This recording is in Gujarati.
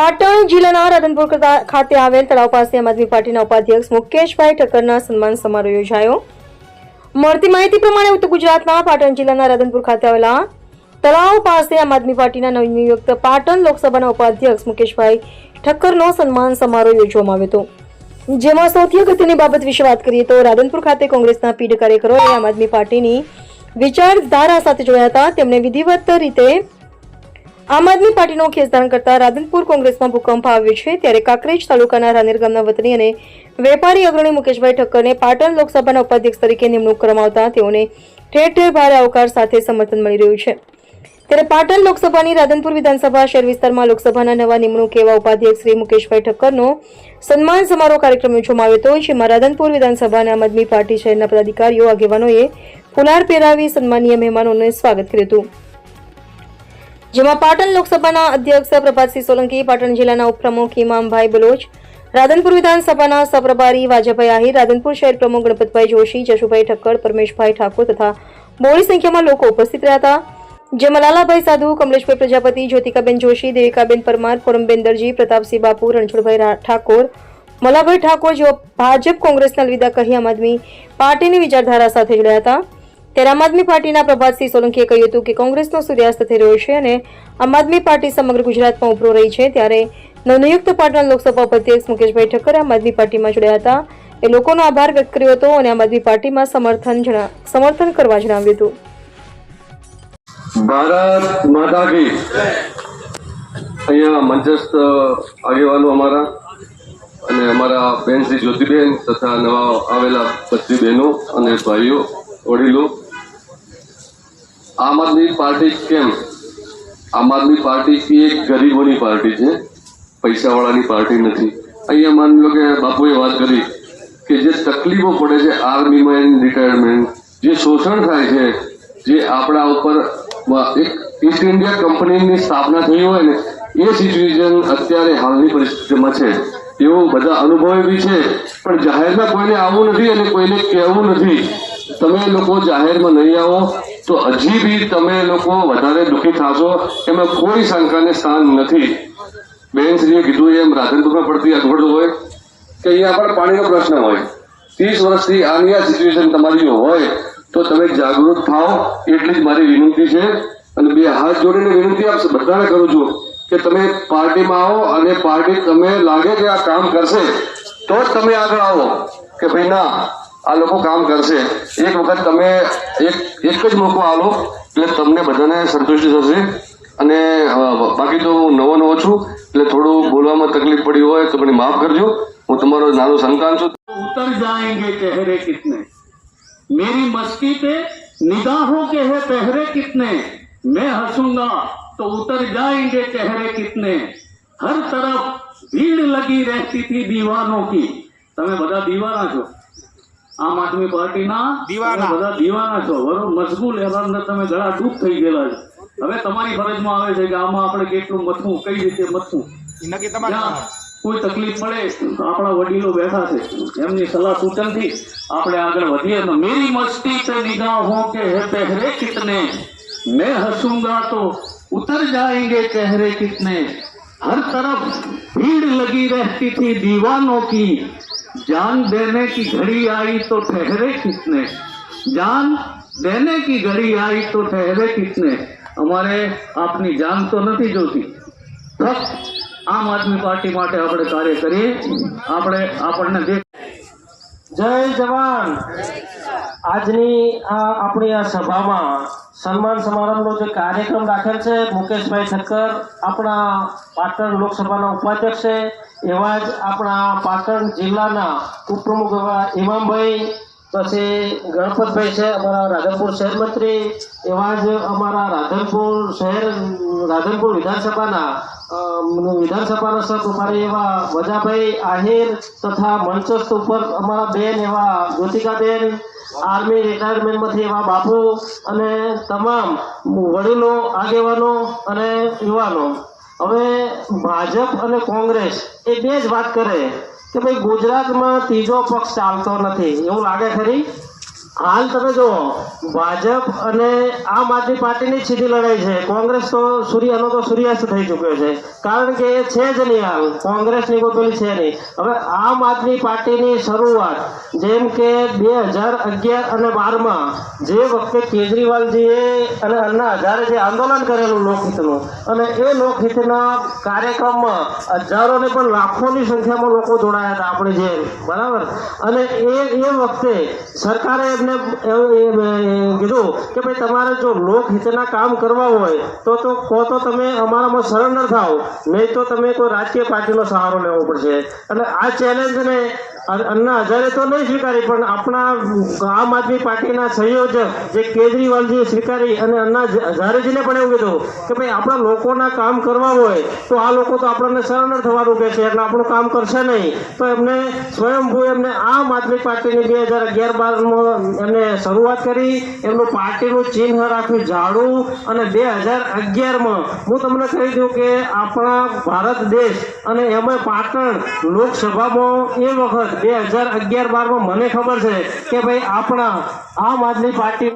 પાટણ જિલ્લાના રાધનપુર ખાતે- ખાતે આવેલ તળાવ પાસે આમ આદમી પાર્ટીના ઉપાધ્યક્ષ મુકેશભાઈ ઠક્કરના સન્માન સમારોહ યોજાયો. મળતી માહિતી પ્રમાણે ઉત્તર ગુજરાતના પાટણ જિલ્લાના રતનપુર ખાતે આવેલા તળાવ પાસે આમ આદમી પાર્ટીના નવનિયુક્ત પાટણ લોકસભાના ઉપાધ્યક્ષ મુકેશભાઈ ઠક્કરનો સન્માન સમારોહ યોજવામાં આવ્યો હતો. જેમાં સૌથી અગત્યની બાબત વિશે વાત કરીએ તો રાધનપુર ખાતે કોંગ્રેસના પીઢ કાર્યકરોએ આમ આદમી પાર્ટીની વિચારધારા સાથે જોડાયા હતા. તેમણે વિધિવત રીતે આમ આદમી પાર્ટીનો ખેસ ધારણ કરતા રાધનપુર કોંગ્રેસમાં ભૂકંપ આવ્યો છે, ત્યારે કાંકરેજ તાલુકાના રાનેર ગામના વતની અને વેપારી અગ્રણી મુકેશભાઈ ઠક્કરને પાટણ લોકસભાના ઉપાધ્યક્ષ તરીકે નિમણૂક કરવામાં તેઓને ઠેર ઠેર ભારે આવકાર સાથે સમર્થન મળી રહ્યું છે. ત્યારે પાટણ લોકસભાની રાધનપુર વિધાનસભા શહેર વિસ્તારમાં લોકસભાના નવા નિમણૂક એવા ઉપાધ્યક્ષ શ્રી મુકેશભાઈ ઠક્કરનો સન્માન સમારોહ કાર્યક્રમ યોજવામાં આવ્યો હતો, જેમાં રાધનપુર વિધાનસભાના આમ આદમી પાર્ટી શહેરના પદાધિકારીઓ, આગેવાનોએ ફુલાર પહેરાવી સન્માનીય મહેમાનોને સ્વાગત કર્યું હતું. જેમાં પાટણ લોકસભાના અધ્યક્ષ પ્રભાતસિંહ સોલંકી, પાટણ જિલ્લાના ઉપપ્રમુખ ઇમામભાઈ બલોચ, રાધનપુર વિધાનસભાના સપ્રભારી વાજાભાઈ આહિર, રાધનપુર શહેર પ્રમુખ ગણપતભાઈ જોશી, જશુભાઈ ઠક્કર, પરમેશભાઈ ઠાકોર તથા મોડી સંખ્યામાં લોકો ઉપસ્થિત રહ્યા હતા. જેમાં લાલાભાઈ સાધુ, કમલેશભાઈ પ્રજાપતિ, જ્યોતિકાબેન જોશી, દેવિકાબેન પરમાર ફોરમબેન દરજી, પ્રતાપસિંહ બાપુ, રણછોડભાઈ ઠાકોર મલાભાઈ ઠાકોર જેઓ ભાજપ કોંગ્રેસના અલવિદા કહી આમ આદમી પાર્ટીની વિચારધારા સાથે જોડાયા હતા. ત્યારે આમ આદમી પાર્ટીના પ્રભાતસિંહ સોલંકીએ કહ્યું હતું કે કોંગ્રેસનો સૂર્યાસ્ત થઈ રહ્યો છે અને આમ આદમી પાર્ટી સમગ્ર ગુજરાતમાં ઉભરો રહી છે. ત્યારે નવનિયુક્ત પાટણ લોકસભા ઉપાધ્યક્ષ મુકેશભાઈ ઠક્કર આમ આદમી પાર્ટીમાં જોડાયા હતા. એ લોકોનો આભાર વ્યક્ત કર્યો હતો અને આમ આદમી પાર્ટીમાં સમર્થન સમર્થન કરવા જણાવ્યું હતું. ભારત માતા કી અહીંયા મંચસ્થ આગેવાનો અમારા અને અમારા બેન શ્રી જ્યોતિબેન તથા નવા આવેલા બધી બહેનો અને ભાઈઓ વડીલો, આમ આદમી પાર્ટી કેમ? આમ આદમી પાર્ટી એક ગરીબોની પાર્ટી છે, પૈસાવાળાની પાર્ટી નથી. અહીંયા માની લો કે બાપુએ વાત કરી કે જે તકલીફો પડે છે આર્મીમાં રિટાયરમેન્ટ જે શોષણ થાય છે, જે આપણા ઉપર એક ઈસ્ટ ઇન્ડિયા કંપનીની સ્થાપના થઈ હોય ને, એ સિચ્યુએશન અત્યારે હાલની પરિસ્થિતિમાં છે. એવું બધા અનુભવે બી છે, પણ જાહેરમાં કોઈને આવવું નથી અને કોઈને કહેવું નથી. તમે લોકો જાહેરમાં નહીં આવો, તો હજી બી તમે લોકો વધારે દુઃખી થશો. એમાં કોઈ શંકાને સ્થાન નથી. બેનશ્રીએ કીધું એમ રાધનપુરમાં પડતી અગવડ હોય કે અહીંયા પણ પાણીનો પ્રશ્ન હોય. ત્રીસ વર્ષથી આની આ સિચ્યુએશન તમારી હોય, તો તમે જાગૃત થાઓ. એટલી જ મારી વિનંતી છે. અને બે હાથ જોડીને વિનંતી આપ બધાને કરું છું કે તમે પાર્ટીમાં આવો અને પાર્ટી તમે લાગે કે આ કામ કરશે, તો જ તમે આગળ આવો કે ભાઈ ના આ લોકો કામ કરશે એક વખત તમે એક એક જ મોકો આલો એટલે તમને બધાને સંતુષ્ટિ થશે અને અ, બાકી તો હું નવો નવો છું એટલે થોડું બોલવામાં તકલીફ પડી હોય તો મને માફ કરજો હું તમારો નાનો સંતાન છું उतर जाएंगे चेहरे कितने मेरी मस्ती पे निगाहों के है पहरे कितने मैं हंसूंगा तो उतर जाएंगे चेहरे कितने हर तरफ भीड़ लगी रहती थी दीवानों की તમે બધા દીવાના છો આમ આદમી પાર્ટીના દીવાના. બધા દીવાના છો. બરોબર? મજબૂત એવા તમે ગળા ડૂબ થઈ ગયેલા છે. હવે તમારી ફરજમાં આવે છે કે આમાં આપણે કેટલું મથવું કઈ રીતે મથવું? નક્કી તમારે કોઈ તકલીફ પડે આપણા વડીલો બેઠા છે. એમની સલાહ સૂચનથી આપણે આગળ વધીએ. તો મેરી મસ્તી પે નિગાહ હો કે હે પહેરે કિતને? મેં હસુંગા તો ઉતર જાયેંગે ચહેરે કિતને? હર તરફ ભીડ લગી રહેતી થી દીવાનો કી जान देने की घड़ी आई तो ठहरे कितने जान देने की घड़ी आई तो ठहरे कितने અમારે આપની જાન તો નથી જોતી ફક્ત આમ આદમી પાર્ટી માટે આપણે કાર્ય કરીએ આપણે આપણને જે જય જવાન આજની આ આપણી આ સભામાં સન્માન સમારંભનો જે કાર્યક્રમ રાખેલ છે, મુકેશભાઈ ઠક્કર આપણા પાટણ લોકસભાના ઉપાધ્યક્ષ છે, એવા જ આપણા પાટણ જિલ્લાના ઉપપ્રમુખ એવા ઇમામભાઈ પછી ગણપતભાઈ છે, અમારા રાધનપુર શહેર મંત્રી, એવા જ અમારા રાધનપુર શહેર, રાધનપુર વિધાનસભાના વિધાનસભાના સહપ્રભારી એવા વજાભાઈ આહિર તથા મંચસ્થ ઉપર અમારા બેન એવા જ્યોતિકાબેન, આર્મી રિટાયરમેન્ટમાંથી એવા બાપુ અને તમામ વડીલો, આગેવાનો અને યુવાનો. હવે ભાજપ અને કોંગ્રેસ એ બે જ વાત કરે. કે ભાઈ ગુજરાતમાં ત્રીજો પક્ષ ચાલતો નથી. એવું લાગે ખરી? હાલ તમે જુઓ ભાજપ અને આમ આદમી પાર્ટીની સીધી લડાઈ છે. કોંગ્રેસ તો સૂર્યનો તો સૂર્યાસ્ત થઈ ચૂક્યો છે. કારણ કે એ છે જ નહીં હાલ. કોંગ્રેસની કોઈ પેલી છે નહીં. હવે આમ આદમી પાર્ટીની શરૂઆત, જેમ કે બે હજાર અગિયાર અને બારમાં, જે વખતે કેજરીવાલજીએ અને અન્ના હજારે જે આંદોલન કરેલું લોકહિતનું, અને એ લોકહિતના કાર્યક્રમમાં હજારો ને પણ લાખોની સંખ્યામાં લોકો જોડાયા હતા આપણે જેમ. બરાબર? અને એ એ વખતે સરકારે એ કીધું કે ભાઈ તમારે જો લોકહિતના કામ કરવા હોય, તો તો, કહો તો તમે અમારામાં સરેન્ડર થાવ નહીં તો તમે કોઈ રાજકીય પાર્ટીનો સહારો લેવો પડશે. એટલે આ ચેલેન્જને અન્ના હજારે તો નહીં સ્વીકારી, પણ આપણા આમ આદમી પાર્ટીના સંયોજક જે કેજરીવાલજીએ સ્વીકારી અને અન્ના હજારેજીને પણ એવું કીધું કે ભાઈ, આપણા લોકોના કામ કરવા હોય તો આ લોકો તો આપણને સરેન્ડર થવાનું કહે છે એટલે આપણું કામ કરશે નહીં. તો એમને સ્વયંભૂ એમને આમ આદમી પાર્ટીની બે હજાર અગિયાર બારમાં એમને શરૂઆત કરી, એમનું પાર્ટીનું ચિહ્ન રાખ્યું ઝાડુ અને બે હજાર અગિયારમાં હું તમને કહી દઉં કે આપણા ભારત દેશ અને એમાં પાટણ લોકસભામાં એ વખત બે હજાર અગિયાર બારમાં મને ખબર છે કે ભાઈ આપણા આમ આદમી પાર્ટી